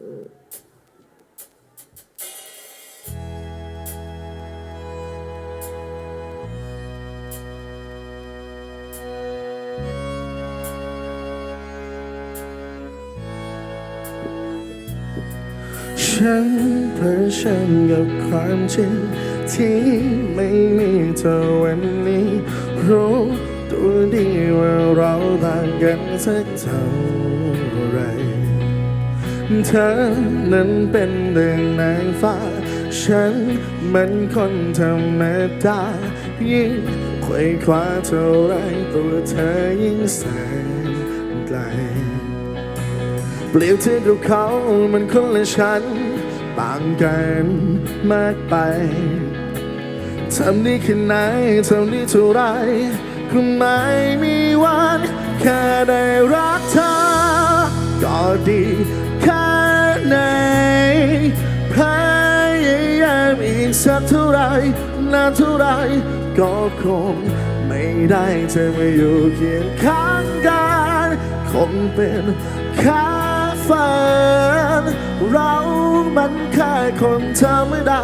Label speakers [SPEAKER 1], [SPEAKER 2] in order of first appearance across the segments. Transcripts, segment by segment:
[SPEAKER 1] ฉันเผชิญกับความจริงที่ไม่มีเธอวันนี้ รู้ตัวดีว่าเราต่างกันสักเท่าไหร เธอนั้นเป็นเดือนนางฟ้า ฉันมันคนธรรมดายิ่งควยคว้าเท่าไรตัวเธอยิ่งแสนไกลเปรียบเทียบกับเขามันคนละชั้นต่างกันมากไปทำได้แค่ไหนทำได้เท่าไรก็ไม่มีวันแค่ได้รักเธอ ดีแค่ไหนพยายามอีกสักเท่าไรนานเท่าไรก็คงไม่ได้เธอมาอยู่เคียงข้างกันคงเป็นแค่ฝันเรามันแค่คนธรรมดา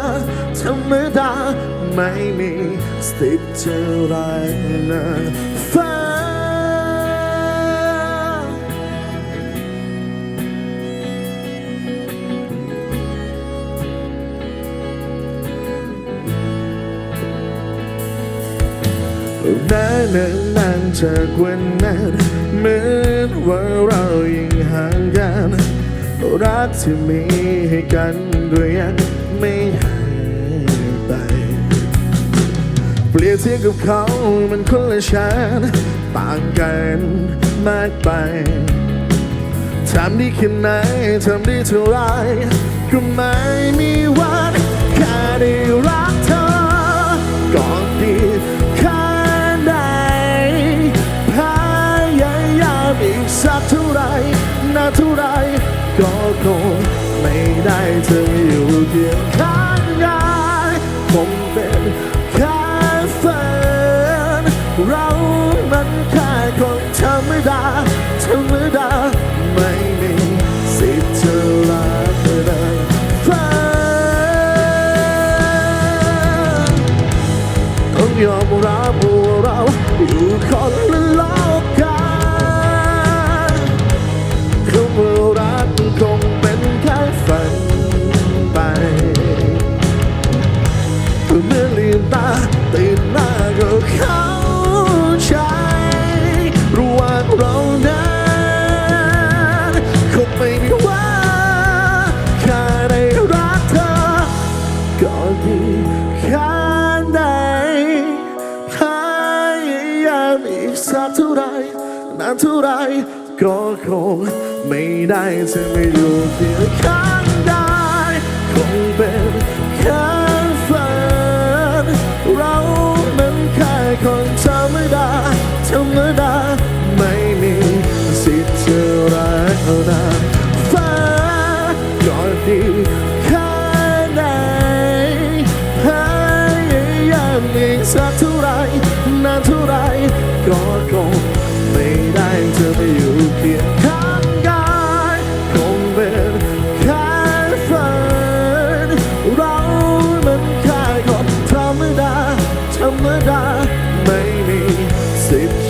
[SPEAKER 1] ธรรมดาไม่มีสติจะไรนะฝัน นานนานนานจากวันนั้นเหมือนว่าเรายิ่งห่างกัน รักที่มีให้กันก็ยังไม่หายไป เปรียบเทียบกับเขามันคนละชั้นต่างกันมากไปทำได้แค่ไหนทำได้เท่าไรก็ไม่มีวันแค่ได้ร ก็คงไม่ได้เธออยู่เคียงข้างกันคงเป็นแค่ฝันเรามันแค่คนธรรมดาธรรมดาไม่มีสิทธิ์จะรักเธอได้ฝันต้องยอมรับว่าเราอยู่คนละ เรานั้นคงไม่มีว่าแค่ได้รักเธอ ก็ดีแค่ไหนพยายามอีกสักเท่าไรนานเท่าไรก็คงไม่ได้เธอไม่อยู่เพียงข้าีแค่ไหนให้ยามอีกสักเท่าไรนานเท่าไรก็คงไม่ได้เธอไปอยู่เคียงข้างกายคงเป็นแค่ฝันเรามันแค่คนธรรมดาธรรมดาไม่มีสิทธิ์